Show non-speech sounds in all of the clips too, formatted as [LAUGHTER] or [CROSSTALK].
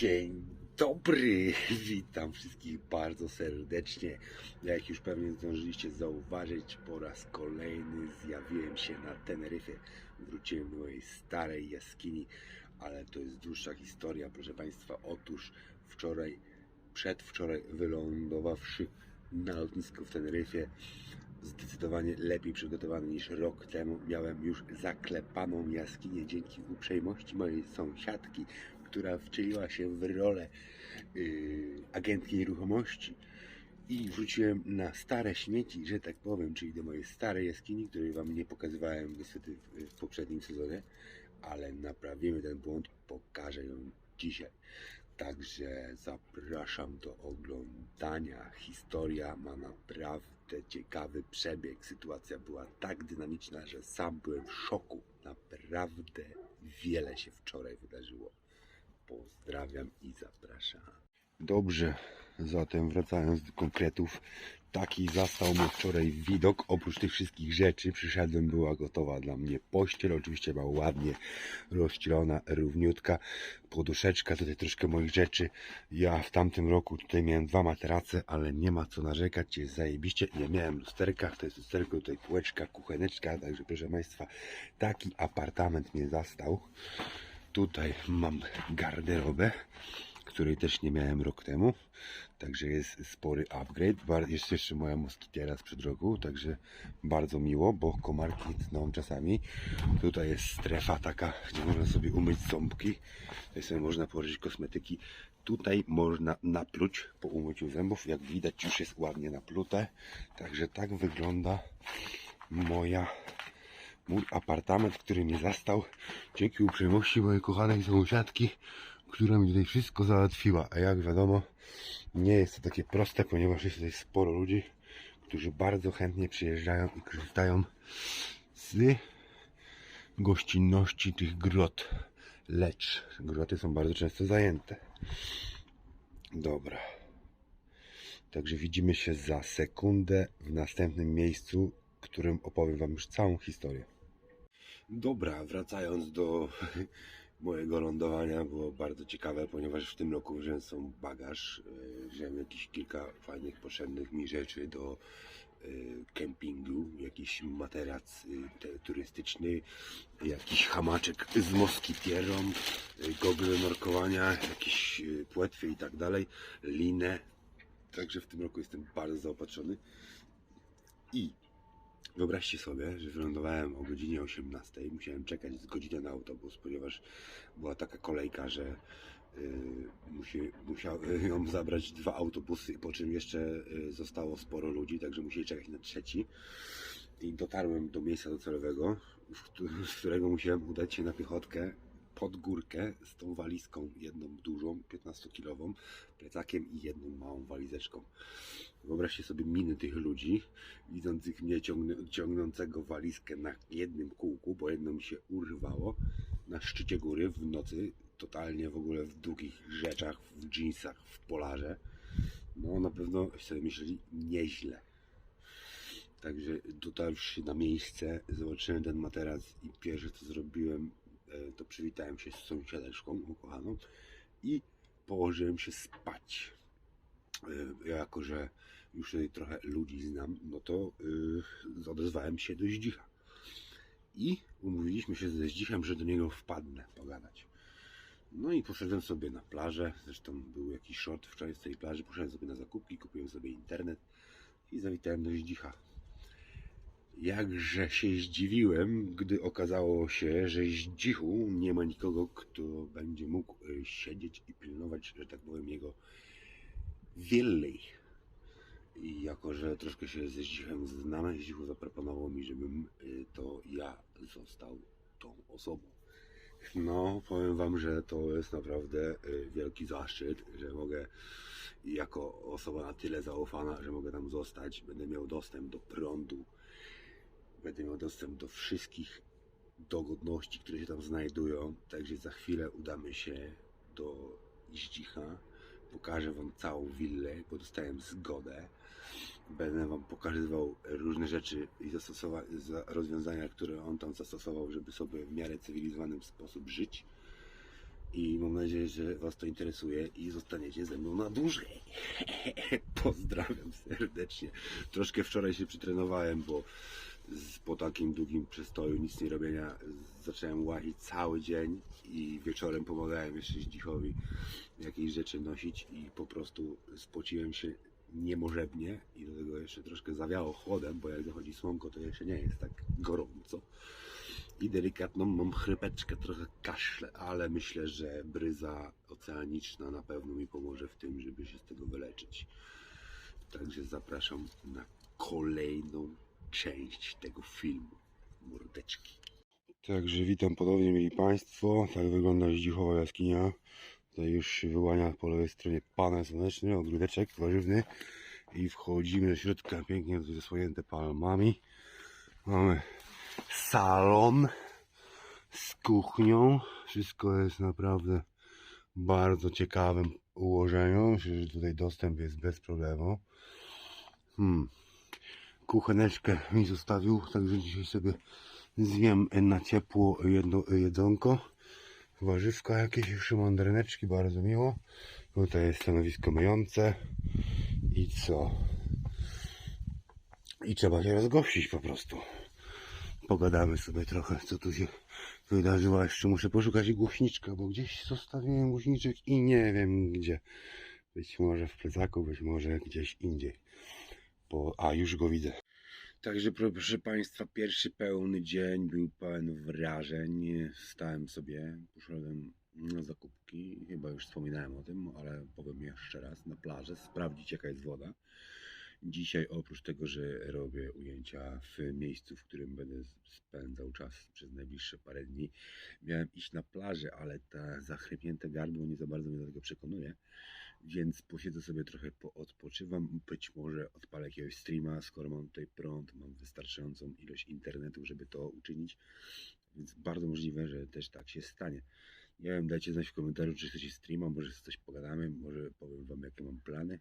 Dzień dobry, [LAUGHS] witam wszystkich bardzo serdecznie. Jak już pewnie zdążyliście zauważyć, po raz kolejny zjawiłem się na Teneryfie. Wróciłem do mojej starej jaskini, ale to jest dłuższa historia, proszę Państwa. Otóż wczoraj, przedwczoraj wylądowawszy na lotnisku w Teneryfie, zdecydowanie lepiej przygotowany niż rok temu. Miałem już zaklepaną jaskinię dzięki uprzejmości mojej sąsiadki, która wcieliła się w rolę yy, agentki nieruchomości. I wróciłem na stare śmieci, że tak powiem, czyli do mojej starej jaskini, której Wam nie pokazywałem niestety w, w poprzednim sezonie, ale naprawimy ten błąd, pokażę ją dzisiaj. Także zapraszam do oglądania. Historia ma naprawdę ciekawy przebieg. Sytuacja była tak dynamiczna, że sam byłem w szoku. Naprawdę wiele się wczoraj wydarzyło. Pozdrawiam i zapraszam. Dobrze, zatem wracając do konkretów, taki zastał mnie wczoraj widok. Oprócz tych wszystkich rzeczy przyszedłem, była gotowa dla mnie pościel. Oczywiście była ładnie rozścielona, równiutka, poduszeczka, tutaj troszkę moich rzeczy. Ja w tamtym roku tutaj miałem dwa materace, ale nie ma co narzekać, jest zajebiście. Nie miałem lusterka, to jest lusterko, tutaj półeczka, kucheneczka, także proszę Państwa, taki apartament mnie zastał. Tutaj mam garderobę, której też nie miałem rok temu. Także jest spory upgrade. Jest jeszcze moja moskitiera sprzed roku, także bardzo miło, bo komarki tną czasami. Tutaj jest strefa taka, gdzie można sobie umyć ząbki. Tutaj sobie można położyć kosmetyki. Tutaj można napluć po umyciu zębów. Jak widać już jest ładnie naplute. Także tak wygląda moja mój apartament, który mnie zastał dzięki uprzejmości mojej kochanej sąsiadki, która mi tutaj wszystko załatwiła. A jak wiadomo, nie jest to takie proste, ponieważ jest tutaj sporo ludzi, którzy bardzo chętnie przyjeżdżają i korzystają z gościnności tych grot. Lecz groty są bardzo często zajęte. Dobra. Także widzimy się za sekundę w następnym miejscu, którym opowiem Wam już całą historię. Dobra, wracając do [LAUGHS] mojego lądowania, było bardzo ciekawe, ponieważ w tym roku wziąłem są bagaż, yy, wziąłem jakieś kilka fajnych, potrzebnych mi rzeczy do yy, kempingu, jakiś materac te, turystyczny, jakiś hamaczek z moskitierą, gogle nurkowania, jakieś płetwy i tak dalej, linę. Także w tym roku jestem bardzo zaopatrzony. I Wyobraźcie sobie, że wylądowałem o godzinie 18. Musiałem czekać z godzinę na autobus, ponieważ była taka kolejka, że yy, musi, musiałem ją [LAUGHS] zabrać dwa autobusy, po czym jeszcze yy, zostało sporo ludzi, także musieli czekać na trzeci. I dotarłem do miejsca docelowego, z którego musiałem udać się na piechotkę pod górkę z tą walizką, jedną dużą, 15-kilową, plecakiem i jedną małą walizeczką. Wyobraźcie sobie miny tych ludzi, widzących mnie ciągn- ciągnącego walizkę na jednym kółku, bo jedno mi się urwało na szczycie góry w nocy, totalnie w ogóle w długich rzeczach, w jeansach, w polarze. No na pewno sobie myśleli nieźle. Także dotarłszy na miejsce, zobaczyłem ten materac i pierwsze co zrobiłem, to przywitałem się z sąsiadeczką ukochaną i położyłem się spać. E, Jako, że już tutaj trochę ludzi znam, no to yy, odezwałem się do Zdzicha. I umówiliśmy się ze Zdzichem, że do niego wpadnę pogadać. No i poszedłem sobie na plażę, zresztą był jakiś short wczoraj z tej plaży, poszedłem sobie na zakupki, kupiłem sobie internet i zawitałem do Zdzicha. Jakże się zdziwiłem, gdy okazało się, że Zdzichu nie ma nikogo, kto będzie mógł y, siedzieć i pilnować, że tak powiem, jego willi. I jako, że troszkę się ze Zdzichem znamy, Zdzichu zaproponował mi, żebym y, to ja został tą osobą. No, powiem Wam, że to jest naprawdę y, wielki zaszczyt, że mogę jako osoba na tyle zaufana, że mogę tam zostać. Będę miał dostęp do prądu, będę miał dostęp do wszystkich dogodności, które się tam znajdują. Także za chwilę udamy się do Zdzicha. Pokażę Wam całą willę, bo dostałem zgodę. Będę Wam pokazywał różne rzeczy i rozwiązania, które on tam zastosował, żeby sobie w miarę cywilizowany sposób żyć. I mam nadzieję, że Was to interesuje i zostaniecie ze mną na dłużej. [LAUGHS] Pozdrawiam serdecznie. Troszkę wczoraj się przytrenowałem, bo z, po takim długim przestoju, nic nie robienia, zacząłem łazić cały dzień i wieczorem pomagałem jeszcze Zdzichowi jakieś rzeczy nosić i po prostu spociłem się niemożebnie i do tego jeszcze troszkę zawiało chłodem, bo jak zachodzi słonko, to jeszcze nie jest tak gorąco. I delikatną mam chrypeczkę, trochę kaszle, ale myślę, że bryza oceaniczna na pewno mi pomoże w tym, żeby się z tego wyleczyć. Także zapraszam na kolejną część tego filmu. Mordeczki. Także witam ponownie, mieli Państwo. Tak wygląda Zdzichowa jaskinia. Tutaj już się wyłania po lewej stronie panel słoneczny, ogródeczek warzywny. I wchodzimy do środka, pięknie zasłonięte palmami. Mamy salon z kuchnią. Wszystko jest naprawdę bardzo ciekawym ułożeniu. Myślę, że tutaj dostęp jest bez problemu. Hmm. Kucheneczkę mi zostawił, także dzisiaj sobie zjem na ciepło jedno jedzonko. Warzywka jakieś, jeszcze mandaryneczki, bardzo miło. Tutaj jest stanowisko myjące. I co? I trzeba się rozgościć po prostu. Pogadamy sobie trochę, co tu się wydarzyło. Jeszcze muszę poszukać głośniczka, bo gdzieś zostawiłem głośniczek i nie wiem gdzie. Być może w plecaku, być może gdzieś indziej. Bo, a, już go widzę. Także proszę Państwa, pierwszy pełny dzień był pełen wrażeń. Stałem sobie, poszedłem na zakupki, chyba już wspominałem o tym, ale powiem jeszcze raz, na plażę, sprawdzić jaka jest woda. Dzisiaj oprócz tego, że robię ujęcia w miejscu, w którym będę spędzał czas przez najbliższe parę dni, miałem iść na plażę, ale ta zachrypnięte gardło nie za bardzo mnie do tego przekonuje. Więc posiedzę sobie trochę, odpoczywam. Być może odpalę jakiegoś streama, skoro mam tutaj prąd, mam wystarczającą ilość internetu, żeby to uczynić. Więc bardzo możliwe, że też tak się stanie. Nie wiem, dajcie znać w komentarzu, czy chcecie streama, może coś pogadamy, może powiem Wam, jakie mam plany.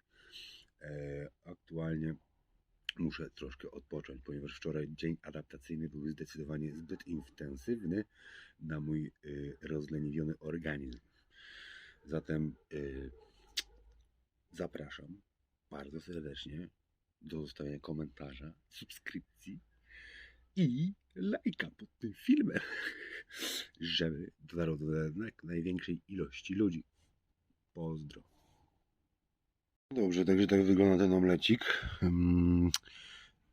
E, aktualnie muszę troszkę odpocząć, ponieważ wczoraj dzień adaptacyjny był zdecydowanie zbyt intensywny na mój y, rozleniwiony organizm. Zatem y, zapraszam bardzo serdecznie do zostawienia komentarza, subskrypcji i lajka pod tym filmem, [LAUGHS] żeby dotarł do jak największej ilości ludzi. Pozdro. Dobrze, także tak wygląda ten omlecik. Mm,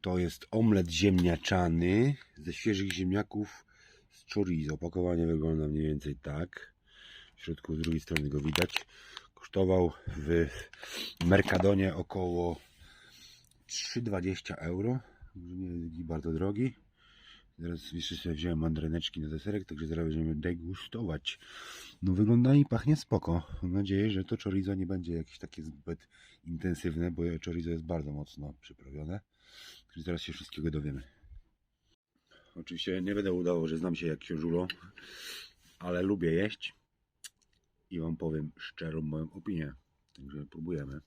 To jest omlet ziemniaczany ze świeżych ziemniaków z chorizo. Opakowanie wygląda mniej więcej tak. W środku z drugiej strony go widać. Kosztował w Mercadonie około 3,20 euro. Nie bardzo drogi. Teraz jeszcze sobie wziąłem mandaryneczki na deserek, także zaraz będziemy degustować. No wygląda i pachnie spoko. Mam nadzieję, że to chorizo nie będzie jakieś takie zbyt intensywne, bo chorizo jest bardzo mocno przyprawione. Także zaraz się wszystkiego dowiemy. Oczywiście nie będę udało, że znam się jak książulo, ale lubię jeść i Wam powiem szczerą moją opinię. Także próbujemy.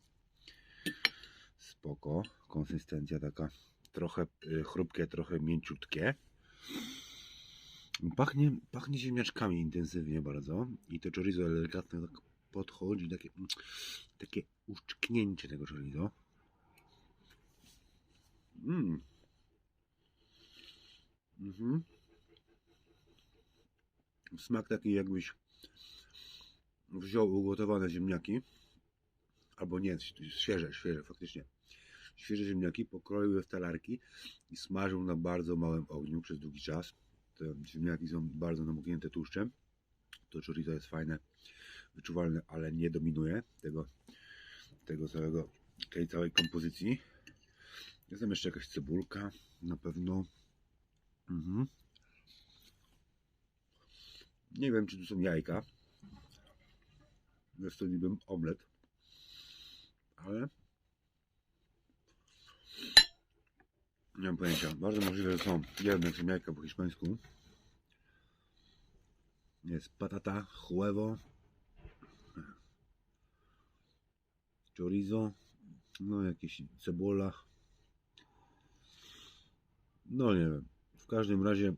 Spoko. Konsystencja taka trochę y, chrupkie, trochę mięciutkie. Pachnie, pachnie ziemniaczkami intensywnie bardzo i to chorizo delikatne tak podchodzi, takie, mm, takie uszczknięcie tego chorizo. Mm. Mhm. Smak taki jakbyś wziął ugotowane ziemniaki, albo nie, świeże, świeże faktycznie. Świeże ziemniaki pokroił je w talarki i smażył na bardzo małym ogniu przez długi czas. Te ziemniaki są bardzo namoknięte tłuszczem. To chorizo jest fajne, wyczuwalne, ale nie dominuje tego, tego całego, tej całej kompozycji. Jest tam jeszcze jakaś cebulka, na pewno. Mhm. Nie wiem, czy tu są jajka. Niby omlet. Ale nie mam pojęcia. Bardzo możliwe, że są. Są jajka po hiszpańsku. Jest patata, huevo, chorizo, no jakieś cebula. No nie wiem. W każdym razie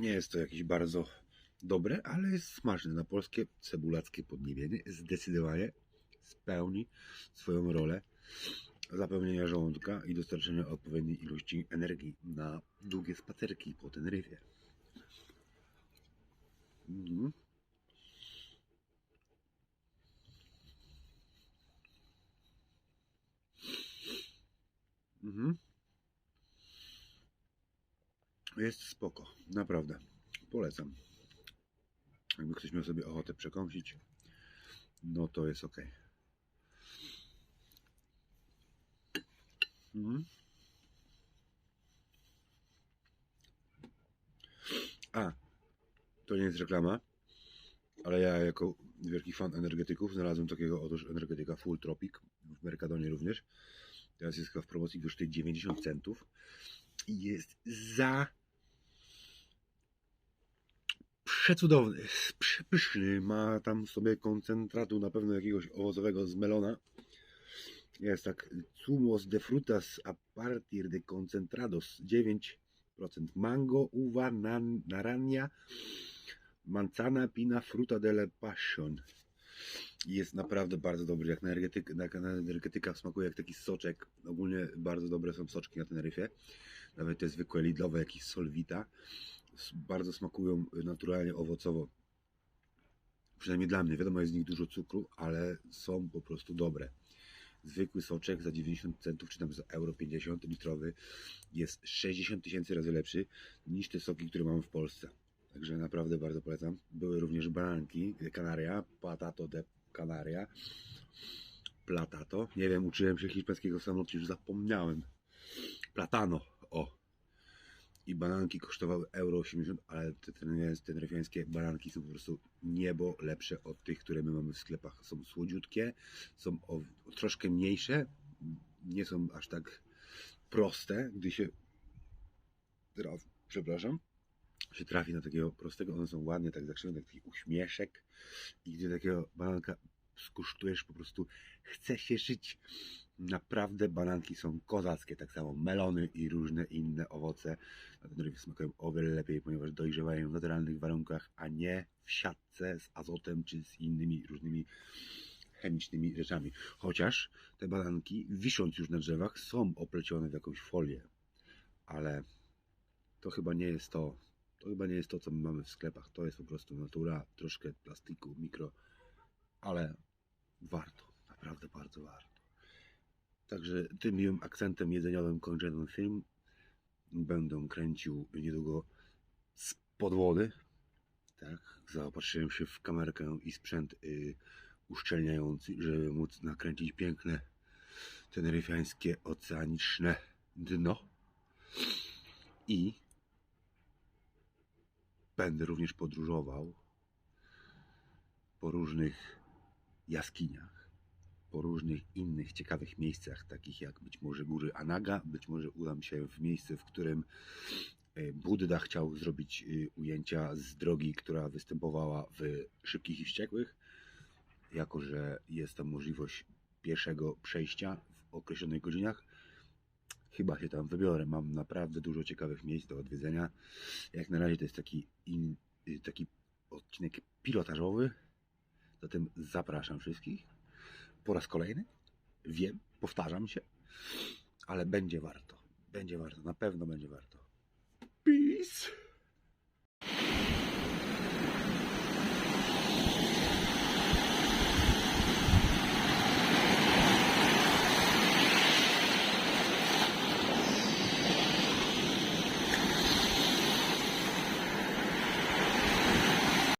nie jest to jakiś bardzo dobre, ale jest smaczne. Na polskie cebulackie podniebienie zdecydowanie spełni swoją rolę zapełnienia żołądka i dostarczenia odpowiedniej ilości energii na długie spacerki po Teneryfie. Mhm. Mhm. Jest spoko, naprawdę. Polecam. Jakby ktoś miał sobie ochotę przekąsić, no to jest ok. Mhm. A, to nie jest reklama, ale ja jako wielki fan energetyków znalazłem takiego otóż energetyka Full Tropic w Mercadonie również. Teraz jest chyba w promocji kosztuje 90 centów i jest za przecudowny, przepyszny, ma tam sobie koncentratu na pewno jakiegoś owocowego z melona. Jest tak zumos de frutas a partir de concentrados 9% mango, uva, nan, naranja, manzana, pina, fruta de la passion. Jest naprawdę bardzo dobry, jak na, energetyk, na, na energetyka smakuje jak taki soczek. Ogólnie bardzo dobre są soczki na Teneryfie. Nawet te zwykłe lidlowe, jakieś solwita. Bardzo smakują naturalnie owocowo. Przynajmniej dla mnie. Wiadomo, jest w nich dużo cukru, ale są po prostu dobre. Zwykły soczek za 90 centów, czy tam za euro 50 litrowy jest 60 tysięcy razy lepszy niż te soki, które mamy w Polsce. Także naprawdę bardzo polecam. Były również bananki, Canaria, Patato de Canaria, Platato. Nie wiem, uczyłem się hiszpańskiego samotnie, już zapomniałem. Platano. I bananki kosztowały euro 80, ale te teneryfiańskie bananki są po prostu niebo lepsze od tych, które my mamy w sklepach. Są słodziutkie, są o, troszkę mniejsze, nie są aż tak proste, gdy się traf, przepraszam, się trafi na takiego prostego, one są ładnie tak zakrzywione, taki uśmieszek i gdy takiego bananka skusztujesz, po prostu chce się żyć. Naprawdę bananki są kozackie, tak samo melony i różne inne owoce na Teneryfie smakują o wiele lepiej, ponieważ dojrzewają w naturalnych warunkach, a nie w siatce z azotem czy z innymi różnymi chemicznymi rzeczami. Chociaż te bananki, wisząc już na drzewach, są oplecione w jakąś folię, ale to chyba nie jest to. To chyba nie jest to, co my mamy w sklepach. To jest po prostu natura, troszkę plastiku, mikro, ale warto, naprawdę bardzo warto. Także tym miłym akcentem jedzeniowym kończę ten film. Będę kręcił niedługo z podwody. Tak, zaopatrzyłem się w kamerkę i sprzęt y, uszczelniający, żeby móc nakręcić piękne teneryfiańskie oceaniczne dno. I będę również podróżował po różnych jaskiniach, po różnych innych ciekawych miejscach, takich jak być może góry Anaga, być może udam się w miejsce, w którym e, Budda chciał zrobić e, ujęcia z drogi, która występowała w Szybkich i Wściekłych, jako że jest tam możliwość pierwszego przejścia w określonych godzinach. Chyba się tam wybiorę. Mam naprawdę dużo ciekawych miejsc do odwiedzenia. Jak na razie to jest taki, in, taki odcinek pilotażowy. Zatem zapraszam wszystkich. Po raz kolejny. Wiem, powtarzam się, ale będzie warto. Będzie warto, na pewno będzie warto. Peace!